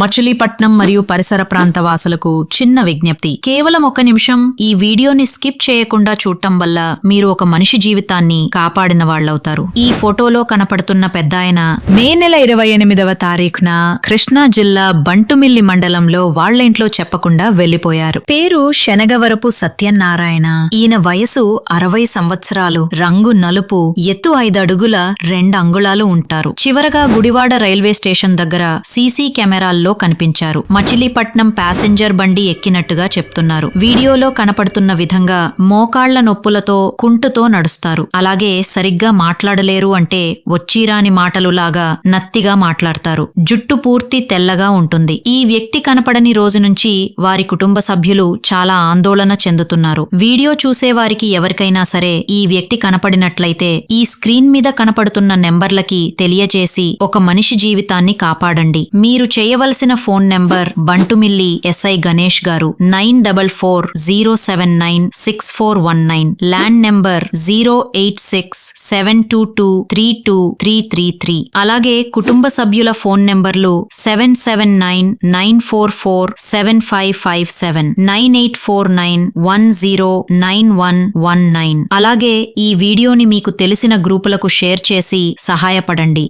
మచిలీపట్నం మరియు పరిసర ప్రాంత వాసులకు చిన్న విజ్ఞప్తి. కేవలం ఒక నిమిషం ఈ వీడియోని స్కిప్ చేయకుండా చూడటం వల్ల మీరు ఒక మనిషి జీవితాన్ని కాపాడిన వాళ్ళవుతారు. ఈ ఫోటోలో కనపడుతున్న పెద్దాయన మే నెల ఇరవై ఎనిమిదవ తారీఖున కృష్ణా జిల్లా బంటుమిల్లి మండలంలో వాళ్ళ ఇంట్లో చెప్పకుండా వెళ్ళిపోయారు పేరు శనగవరపు సత్యనారాయణ. ఈయన వయసు అరవై సంవత్సరాలు. రంగు నలుపు. ఎత్తు ఐదు అడుగుల రెండు అంగుళాలు ఉంటారు. చివరగా గుడివాడ రైల్వే స్టేషన్ దగ్గర సీసీ కెమెరాల్లో కనిపించారు. మచిలీపట్నం ప్యాసింజర్ బండి ఎక్కినట్టుగా చెప్తున్నారు. వీడియోలో కనపడుతున్న విధంగా మోకాళ్ళ నొప్పులతో కుంటుతో నడుస్తారు. అలాగే సరిగ్గా మాట్లాడలేరు అంటే వచ్చిరాని మాటలులాగా నత్తిగా మాట్లాడతారు. జుట్టు పూర్తి తెల్లగా ఉంటుంది. ఈ వ్యక్తి కనపడని రోజు నుంచి వారి కుటుంబ సభ్యులు చాలా ఆందోళన చెందుతున్నారు. వీడియో చూసేవారికి ఎవరికైనా సరే ఈ వ్యక్తి కనపడినట్లయితే ఈ స్క్రీన్ మీద కనపడుతున్న నెంబర్లకి తెలియజేసి ఒక మనిషి జీవితాన్ని కాపాడండి. మీరు చేయవలసిన phone number Bantumilli SI Ganesh గారు nine double four zero seven nine six four one nine. Land number zero eight six seven two two three two three three three. అలాగే కుటుంబ సభ్యుల ఫోన్ నెంబర్లు seven seven nine nine four four seven five five seven. Nine eight four nine one zero nine one one nine. అలాగే ఈ వీడియోని మీకు తెలిసిన గ్రూపులకు షేర్ చేసి సహాయపడండి.